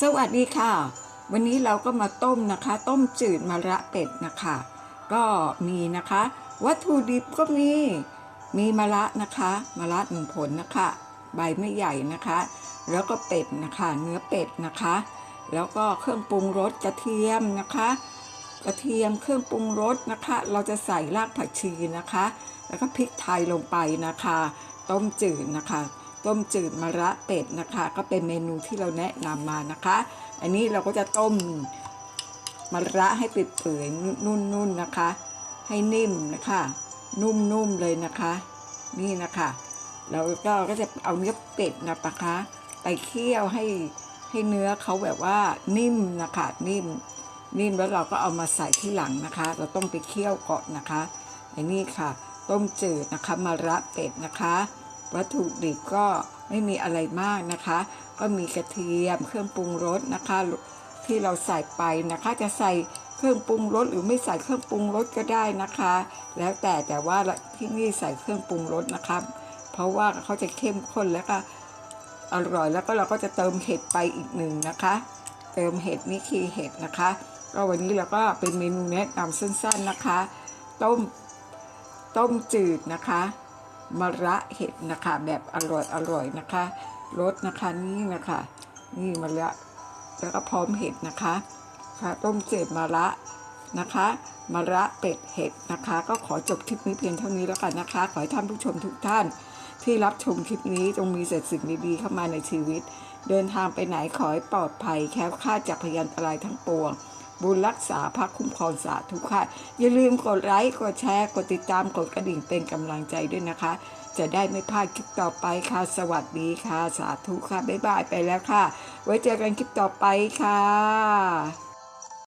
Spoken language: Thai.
สวัสดีค่ะ วันนี้เราก็มาต้มนะคะ ต้มจืดมะระเป็ดนะคะ ก็มีนะคะ วัตถุดิบก็มีมีมะระนะคะมะระหนึ่งผลนะคะ ใบไม่ใหญ่นะคะ แล้วก็เป็ดนะคะ เนื้อเป็ดนะคะ แล้วก็เครื่องปรุงรสกระเทียมนะคะ กระเทียมเครื่องปรุงรสนะคะ เราจะใส่รากผักชีนะคะ แล้วก็พริกไทยลงไปนะคะ ต้มจืดนะคะ ต้มจืดมะระเป็ดนะคะ ก็เป็นเมนูที่เราแนะนำมานะคะ อันนี้เราก็จะต้มมะระให้เปื่อยๆนุ่นๆนะคะ ให้นิ่มนะคะ นุ่มๆเลยนะคะ นี่นะคะแล้วก็ก็จะเอาเนื้อเป็ดนะคะ ไปเคี่ยวให้ให้เนื้อเขาแบบว่านิ่มนะคะนิ่มนิ่มแล้วเราก็เอามาใส่ที่หลังนะคะ เราต้องไปเคี่ยวก่อนนะคะอ้นี่ค่ะ ต้มจืดนะคะมะระเป็ดนะคะ วัตถุดิบก็ไม่มีอะไรมากนะคะ ก็มีกระเทียมเครื่องปรุงรสนะคะ ที่เราใส่ไปนะคะ จะใส่เครื่องปรุงรสหรือไม่ใส่เครื่องปรุงรสก็ได้นะคะ แล้วแต่แต่ว่าที่นี่ใส่เครื่องปรุงรสนะคะเพราะว่าเขาจะเข้มข้นแล้วก็อร่อยแล้วก็เราก็จะเติมเห็ดไปอีกหนึ่งนะคะ เติมเห็ดนี่คือเห็ดนะคะก็วันนี้เราก็เป็นเมนูแนะนำสั้นๆนะคะ ต้มต้มจืดนะคะ มะระเห็ดนะคะแบบอร่อยอร่อยนะคะรสนะคะนี่นะคะนี่มะระแล้วก็พร้อมเห็ดนะคะค่ะต้มเจืดมะระนะคะมะระเป็ดเห็ดนะคะ ก็ขอจบคลิปนี้เพียงเท่านี้แล้วกันนะคะ ขอให้ท่านผู้ชมทุกท่าน ที่รับชมคลิปนี้จงมีแต่สิ่งดีๆเข้ามาในชีวิต เดินทางไปไหนขอให้ปลอดภัยแค้วคลาดจากพยันตรายทั้งปวง บุญรักษาพักคุ้มครองสาธุค่ะ อย่าลืมกดไลค์กดแชร์กดติดตามกดกระดิ่งเป็นกำลังใจด้วยนะคะ จะได้ไม่พลาดคลิปต่อไปค่ะ สวัสดีค่ะ สาธุค่ะ บ๊ายบายไปแล้วค่ะ ไว้เจอกันคลิปต่อไปค่ะ